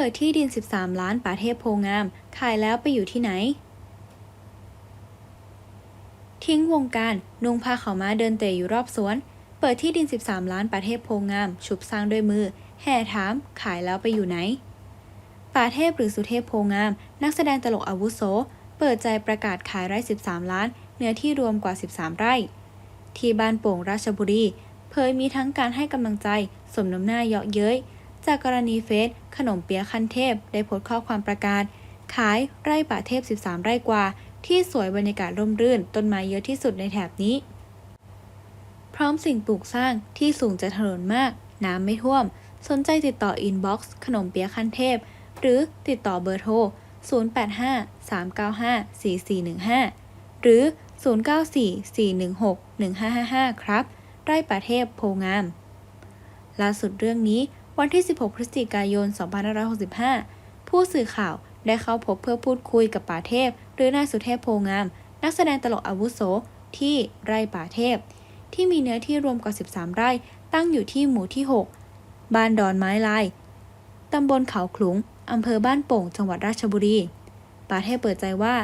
ปิดที่ดิน 13 ล้านป่าเทพโพงาม ขายแล้วไปอยู่ที่ไหน ทิ้งวงการนุงพาเขาวม้าเดินเตะอยู่รอบสวน เปิดที่ดิน 13 ล้านป่าเทพโพงาม ฉุบสร้างด้วยมือ แห่ถาม ขายแล้วไปอยู่ไหนป่าเทพหรือสุเทพโพงาม นักแสดงตลกอาวุโส เปิดใจประกาศขายไร่ 13 ล้าน เนื้อที่รวมกว่า 13 ไร่ ที่บ้านโป่งราชบุรี เผยมีทั้งการให้กำลังใจ สมน้ำหน้าเยาะเย้ย จากกรณีเฟซขนมเปี๊ยะคันเทพ ได้โพสต์ข้อความประกาศ ขายไร่ป่าเทพ 13 ไร่กว่า ที่สวยบรรยากาศร่มรื่น ต้นไม้เยอะที่สุดในแถบนี้ พร้อมสิ่งปลูกสร้างที่สูงจากถนนมาก น้ำไม่ท่วม สนใจติดต่ออินบ็อกซ์ขนมเปี๊ยะคันเทพ หรือติดต่อเบอร์โทร 085-395-4415 หรือ 094-416-1555 ครับ ไร่ป่าเทพโพงามล่าสุดเรื่องนี้ วันที่ 16 พฤศจิกายน 2565 ผู้สื่อข่าวได้เข้าพบเพื่อพูดคุยกับป่าเทพ หรือนายสุเทพโพงาม นักแสดงตลกอาวุโสที่ไร่ป่าเทพ ที่มีเนื้อที่รวมกว่า 13 ไร่ ตั้งอยู่ที่หมู่ที่ 6 บ้านดอนไม้ลายตำบลเขาขลุงอำเภอบ้านโป่ง จังหวัดราชบุรี ป่าเทพเปิดใจว่า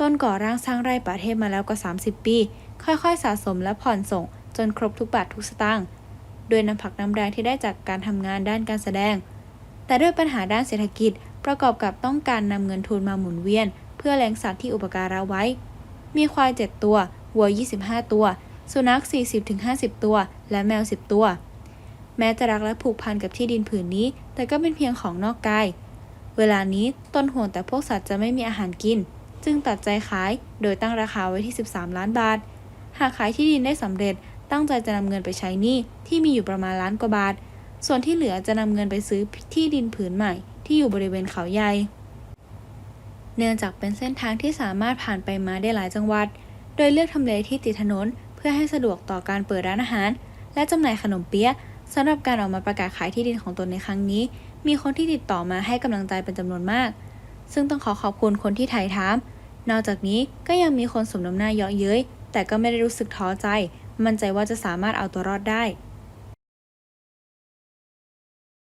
ต้นก่อร่างสร้างไร่ป่าเทพมาแล้วกว่า 30 ปี ค่อยๆ สะสมและผ่อนส่ง จนครบทุกบาททุกสตางค์ โดยน้ำผักน้ำแรงที่ได้จากการทำงานด้านการแสดง แต่ด้วยปัญหาด้านเศรษฐกิจประกอบกับต้องการนำเงินทุนมาหมุนเวียน เพื่อเลี้ยงสัตว์ที่อุปการะไว้ มีควาย 7 ตัว วัว 25 ตัว สุนัข 40-50 ตัว และแมว 10 ตัว แม้จะรักและผูกพันกับที่ดินผืนนี้ แต่ก็เป็นเพียงของนอกกาย เวลานี้ตนห่วงแต่พวกสัตว์จะไม่มีอาหารกิน จึงตัดใจขาย โดยตั้งราคาไว้ที่ 13 ล้านบาท หากขายที่ดินได้สำเร็จ ตั้งใจจะนำเงินไปใช้หนี้ที่มีอยู่ประมาณล้านกว่าบาท ส่วนที่เหลือจะนำเงินไปซื้อที่ดินผืนใหม่ที่อยู่บริเวณเขาใหญ่ เนื่องจากเป็นเส้นทางที่สามารถผ่านไปมาได้หลายจังหวัด โดยเลือกทำเลที่ติดถนน เพื่อให้สะดวกต่อการเปิดร้านอาหาร และจำหน่ายขนมเปี๊ยะสำหรับการออกมาประกาศขายที่ดินของตนในครั้งนี้ มีคนที่ติดต่อมาให้กำลังใจเป็นจำนวนมาก ซึ่งต้องขอขอบคุณคนที่ถ่ายถาม นอกจากนี้ก็ยังมีคนสมน้ำหน้าเยาะเย้ยแต่ก็ไม่ได้รู้สึกท้อใจ มั่นใจว่าจะสามารถเอาตัวรอดได้